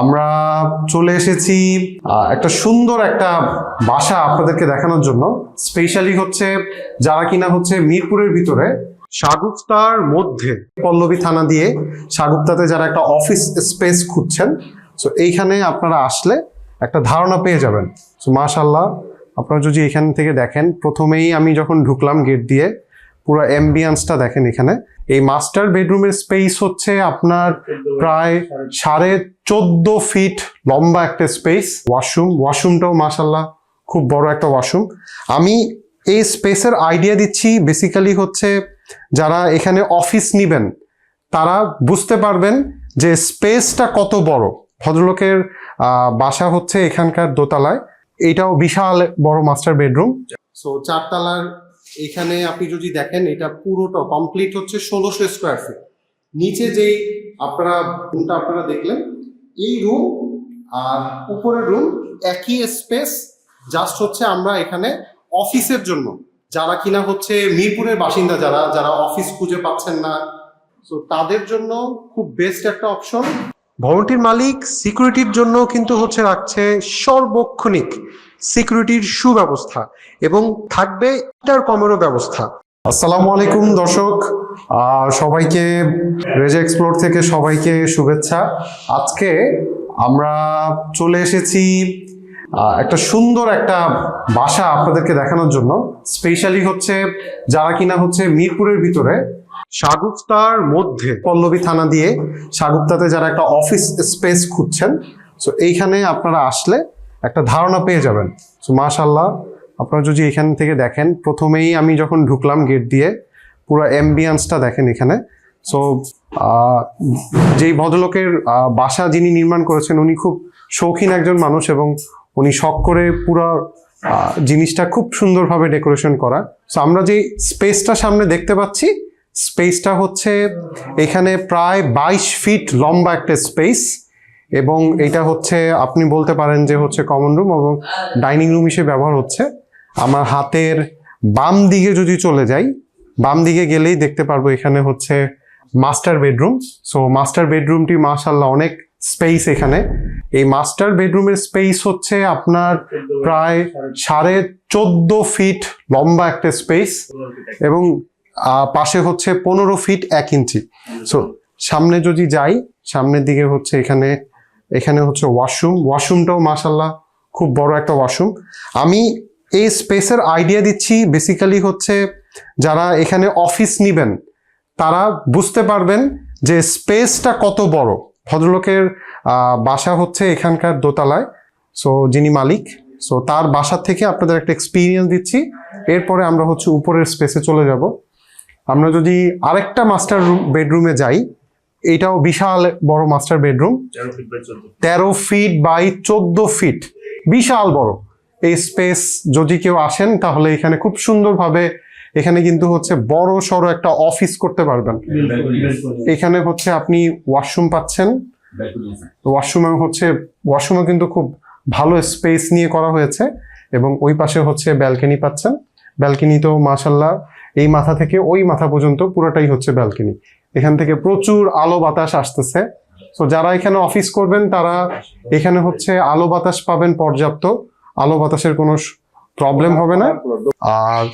আমরা চলে এসেছি একটা সুন্দর একটা বাসা আপনাদেরকে দেখানোর জন্য। স্পেশালি হচ্ছে যারা কিনা হচ্ছে মিরপুরের ভিতরে, সাগুপ্তার মধ্যে পল্লবী থানা দিয়ে সাগুপ্তাতে যারা একটা অফিস স্পেস খুঁজছেন সো এইখানে আপনারা আসলে একটা ধারণা পেয়ে যাবেন। সো মাশাল্লাহ আপনারা যদি এখান থেকে দেখেন, প্রথমেই আমি যখন ঢুকলাম গেট দিয়ে, পুরো অ্যাম্বিয়েন্সটা দেখেন এখানে। এই মাস্টার বেডরুমের স্পেস হচ্ছে আপনার প্রায় সাড়ে চোদ্দ ফিট লম্বা একটা স্পেস ওয়াশরুম ওয়াশরুমটাও মাসাল্লাহ খুব বড় একটা ওয়াশরুম আমি এই স্পেসের আইডিয়া দিচ্ছি বেসিক্যালি হচ্ছে যারা এখানে অফিস নিবেন তারা বুঝতে পারবেন যে স্পেসটা কত বড়। ভদ্রলোকের বাসা হচ্ছে এখানকার দোতলায়। এটাও বিশাল বড় মাস্টার বেডরুম সো চারতলার এখানে আপনি যদি দেখেন, এটা পুরোটা কমপ্লিট হচ্ছে ষোলোশো স্কোয়ার ফিট নিচে যেই আপনারা রুমটা আপনারা দেখলেন, এই রুম আর উপরের রুম একই স্পেস জাস্ট হচ্ছে আমরা এখানে অফিসের জন্য। যারা কিনা হচ্ছে মিরপুরের বাসিন্দা, যারা যারা অফিস খুঁজে পাচ্ছেন না। তো তাদের জন্য খুব বেস্ট একটা অপশন ভবনটির মালিক সিকিউরিটির জন্য কিন্তু হচ্ছে রাখছে সর্বক্ষণিক সিকিউরিটির সুব্যবস্থা এবং থাকবে ইন্টার কমেরও ব্যবস্থা। আসসালামু আলাইকুম দর্শক। সবাইকে রেজে এক্সপ্লোর থেকে সবাইকে শুভেচ্ছা। আজকে আমরা চলে এসেছি একটা সুন্দর একটা বাসা আপনাদেরকে দেখানোর জন্য। স্পেশালি হচ্ছে যারা কিনা হচ্ছে মিরপুরের ভিতরে সাগুপ্তার মধ্যে পল্লবী থানা দিয়ে সাগুপ্তাতে যারা একটা অফিস স্পেস খুঁজছেন সো এইখানে আপনারা আসলে একটা ধারণা পেয়ে যাবেন। সো মাশাল্লাহ আপনারা যদি এখান থেকে দেখেন, প্রথমেই আমি যখন ঢুকলাম গেট দিয়ে, পুরো অ্যাম্বিয়েন্সটা দেখেন এখানে। সো যেই ভদ্রলোকের বাসা যিনি নির্মাণ করেছেন, উনি খুব শৌখিন একজন মানুষ এবং উনি শখ করে পুরো জিনিসটা খুব সুন্দরভাবে ডেকোরেশন করা। সো আমরা যে স্পেসটা সামনে দেখতে পাচ্ছি স্পেসটা হচ্ছে এখানে প্রায় বাইশ ফিট লম্বা একটা স্পেস এবং এটা হচ্ছে, আপনি বলতে পারেন যে হচ্ছে কমন রুম এবং ডাইনিং রুম হিসেবে ব্যবহার হচ্ছে। আমার হাতের বাম দিকে যদি চলে যাই, বাম দিকে গেলেই দেখতে পারব এখানে হচ্ছে মাস্টার বেডরুম সো মাস্টার বেডরুমটি মাশাল্লাহ অনেক স্পেস এখানে। এই মাস্টার বেডরুমের স্পেস হচ্ছে আপনার প্রায় সাড়ে চোদ্দ ফিট লম্বা একটা স্পেস এবং পাশে হচ্ছে পনেরো ফিট এক ইঞ্চি সো সামনে যদি যাই, সামনের দিকে হচ্ছে এখানে এখানে হচ্ছে ওয়াশরুম ওয়াশরুমটাও মাশাল্লাহ খুব বড় একটা ওয়াশরুম আমি এই স্পেসের আইডিয়া দিচ্ছি বেসিক্যালি হচ্ছে যারা এখানে অফিস নিবেন, তারা বুঝতে পারবেন যে স্পেসটা কত বড়। ভদ্রলোকের বাসা হচ্ছে এখানকার দোতলায়। সো যিনি মালিক সো তার বাসা থেকে আপনাদের একটা এক্সপিরিয়েন্স দিচ্ছি। এরপরে আমরা হচ্ছে উপরের স্পেসে চলে যাব। আমরা যদি আরেকটা মাস্টার বেডরুমে যাই এটাও বিশাল বড় মাস্টার বেডরুম তেরো ফিট বাই চোদ্দ। ফিট বিশাল বড়। এই স্পেস যদি কেউ আসেন তাহলে এখানে খুব সুন্দরভাবে এখানে কিন্তু হচ্ছে বড় সড়ো একটা অফিস করতে পারবেন। এখানে হচ্ছে আপনি ওয়াশরুম পাচ্ছেন। ওয়াশরুমে হচ্ছে ওয়াশরুমে কিন্তু খুব ভালো স্পেস নিয়ে করা হয়েছে। এবং ওই পাশে হচ্ছে ব্যালকনি পাচ্ছেন। ব্যালকনি তো মাসাল্লাহ এই মাথা থেকে ওই মাথা পর্যন্ত পুরোটাই হচ্ছে ব্যালকনি। এখান থেকে প্রচুর আলো বাতাস আসতেছে। তো যারা এখানে অফিস করবেন, তারা এখানে হচ্ছে আলো বাতাস পাবেন পর্যাপ্ত। আলো বাতাসের কোনো প্রবলেম হবে না। আর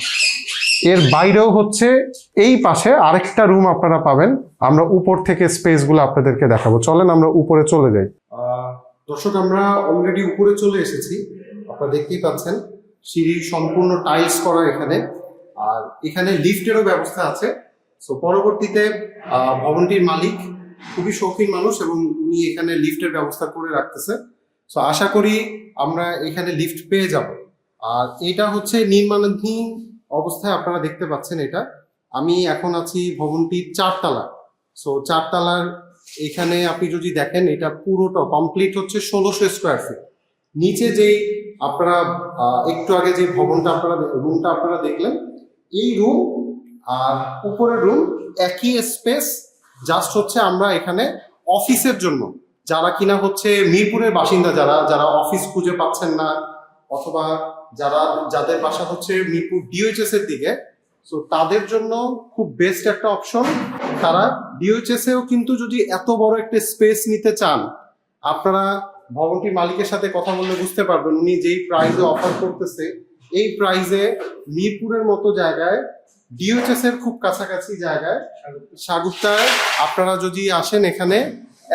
এর বাইরেও হচ্ছে এই পাশে আরেকটা রুম আপনারা পাবেন। আমরা উপর থেকে স্পেসগুলো আপনাদেরকে দেখাবো। চলেন আমরা উপরে চলে যাই। দর্শক, আমরা অলরেডি উপরে চলে এসেছি। আপনারা দেখতেই পাচ্ছেন সিঁড়ি সম্পূর্ণ টাইলস করা এখানে। এখানে লিফটেরও ব্যবস্থা আছে। সো পরবর্তীতে ভবনটির মালিক খুবই শৌখিন মানুষ এবং উনি এখানে লিফটের ব্যবস্থা করে রাখতেছে। সো আশা করি আমরা এখানে লিফট পেয়ে যাব। আর এটা হচ্ছে নির্মাণাধীন অবস্থায় আপনারা দেখতে পাচ্ছেন এটা। আমি এখন আছি ভবনটির চারতলা। সো চারতলার এখানে আপনি যদি দেখেন, এটা পুরোটা কমপ্লিট হচ্ছে ষোলোশো স্কোয়ার ফিট নিচে যেই আপনারা একটু আগে যে ভবনটা আপনারা, রুমটা আপনারা দেখলেন এই রুম আর উপরের রুম একই স্পেস জাস্ট হচ্ছে আমরা এখানে অফিসের জন্য। যারা কিনা হচ্ছে মিরপুরের বাসিন্দা, যারা যারা অফিস খুঁজে পাচ্ছেন না, অথবা যারা, যাদের বাসা হচ্ছে মিরপুর ডিওএইচএস এর দিকে সো তাদের জন্য খুব বেস্ট একটা অপশন তারা ডিওএইচএস এও কিন্তু যদি এত বড় একটা স্পেস নিতে চান, আপনারা ভবনটির মালিকের সাথে কথা বললে বুঝতে পারবেন, উনি যেই প্রাইজে অফার করতেছে এই প্রাইজে মিরপুরের মতো জায়গায় ডিওএচএস এর খুব কাছাকাছি জায়গায় সাগুপ্তায় আপনারা যদি আসেন এখানে,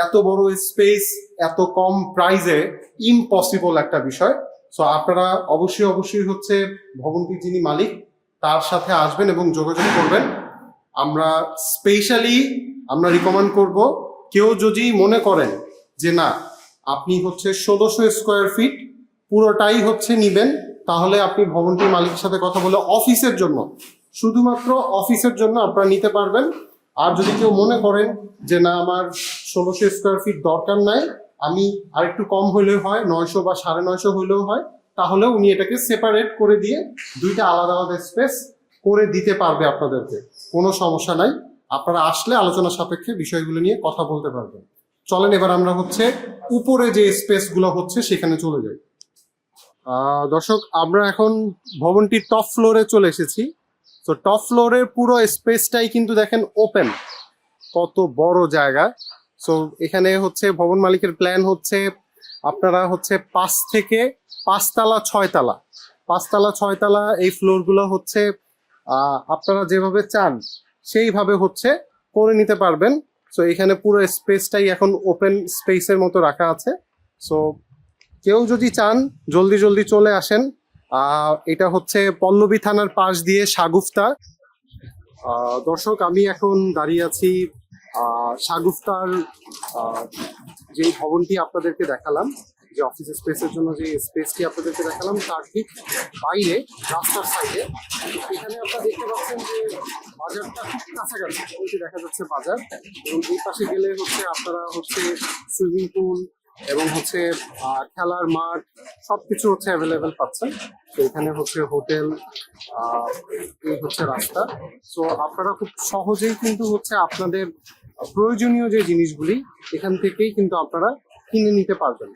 এত বড় স্পেস এত কম প্রাইজে ইম্পসিবল একটা বিষয়। সো আপনারা অবশ্যই অবশ্যই হচ্ছে ভবনটির যিনি মালিক, তার সাথে আসবেন এবং যোগাযোগ করবেন। আমরা স্পেশালি আমরা রিকমেন্ড করব, কেউ যদি মনে করেন যে না, আপনি হচ্ছে ষোলোশো স্কোয়ার ফিট পুরোটাই হচ্ছে নিবেন তাহলে আপনি ভবনটির মালিকের সাথে কথা বলে অফিসের জন্য, শুধুমাত্র অফিসের জন্য আপনারা নিতে পারবেন। আর যদি কেউ মনে করেন যে না, আমার ষোলোশো স্কোয়ার ফিট দরকার নাই, আমি আরেকটু কম হলেও হয়, নয়শো বা সাড়ে নয়শো হলেও হয়, তাহলে উনি এটাকে সেপারেট করে দিয়ে দুইটা আলাদা আলাদা স্পেস করে দিতে পারবে আপনাদেরকে। কোনো সমস্যা নাই। আপনারা আসলে আলোচনা সাপেক্ষে বিষয়গুলো নিয়ে কথা বলতে পারবেন। চলেন, এবার আমরা হচ্ছে উপরে যে স্পেসগুলো হচ্ছে, সেখানে চলে যাই। দর্শক, আমরা এখন ভবনটির টপ ফ্লোরে চলে এসেছি। তো টপ ফ্লোরের পুরো স্পেসটাই কিন্তু দেখেন ওপেন কত বড় জায়গা। সো এখানে হচ্ছে ভবন মালিকের প্ল্যান হচ্ছে, আপনারা হচ্ছে পাঁচ থেকে পাঁচতলা, ছয়তলা। পাঁচতলা, ছয়তলা এই ফ্লোরগুলো হচ্ছে আপনারা যেভাবে চান, সেইভাবে হচ্ছে করে নিতে পারবেন। সো এখানে পুরো স্পেসটাই এখন ওপেন স্পেসের মতো রাখা আছে। সো কেউ যদি চান, জলদি জলদি চলে আসেন। এটা হচ্ছে পল্লবী থানার পাশ দিয়ে সাগুফতা। দর্শক, আমি এখন দাঁড়িয়ে আছি সাগুফতার যে ভবনটি আপনাদেরকে দেখালাম, যে অফিস স্পেসের জন্য যে স্পেসটি আপনাদেরকে দেখালাম, তার ঠিক বাইরে, রাস্তার সাইডে এখানে আপনারা দেখতে পাচ্ছেন যে বাজারটা খুব কাছাকাছি। দেখা যাচ্ছে বাজার, এবং এই পাশে গেলে হচ্ছে আপনারা হচ্ছে সুইমিং পুল এবং হচ্ছে খেলার মাঠ সবকিছু হচ্ছে অ্যাভেলেবেল পাচ্ছেন। তো এখানে হচ্ছে হোটেল এই হচ্ছে রাস্তা। সো আপনারা খুব সহজেই কিন্তু হচ্ছে আপনাদের প্রয়োজনীয় যে জিনিসগুলি, এখান থেকেই কিন্তু আপনারা কিনে নিতে পারবেন।